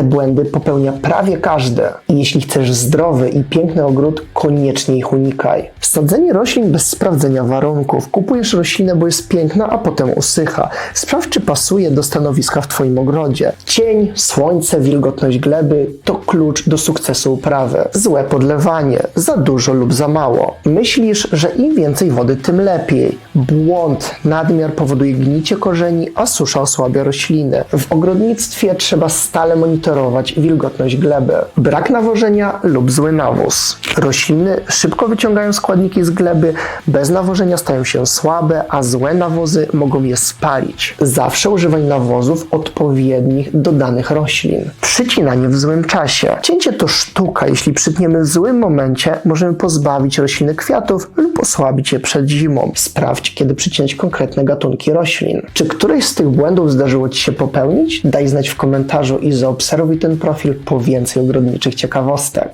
Te błędy popełnia prawie każdy. I jeśli chcesz zdrowy i piękny ogród, koniecznie ich unikaj. Sadzenie roślin bez sprawdzenia warunków. Kupujesz roślinę, bo jest piękna, a potem usycha. Sprawdź, czy pasuje do stanowiska w Twoim ogrodzie. Cień, słońce, wilgotność gleby to klucz do sukcesu uprawy. Złe podlewanie, za dużo lub za mało. Myślisz, że im więcej wody, tym lepiej. Błąd. Nadmiar powoduje gnicie korzeni, a susza osłabia rośliny. W ogrodnictwie trzeba stale monitorować wilgotność gleby. Brak nawożenia lub zły nawóz. Rośliny szybko wyciągają składniki z gleby, bez nawożenia stają się słabe, a złe nawozy mogą je spalić. Zawsze używaj nawozów odpowiednich do danych roślin. Przycinanie w złym czasie. Cięcie to sztuka. Jeśli przytniemy w złym momencie, możemy pozbawić rośliny kwiatów lub osłabić je przed zimą. Sprawdź, kiedy przycinać konkretne gatunki roślin. Czy któryś z tych błędów zdarzyło Ci się popełnić? Daj znać w komentarzu i zaobserwuj ten profil po więcej ogrodniczych ciekawostek.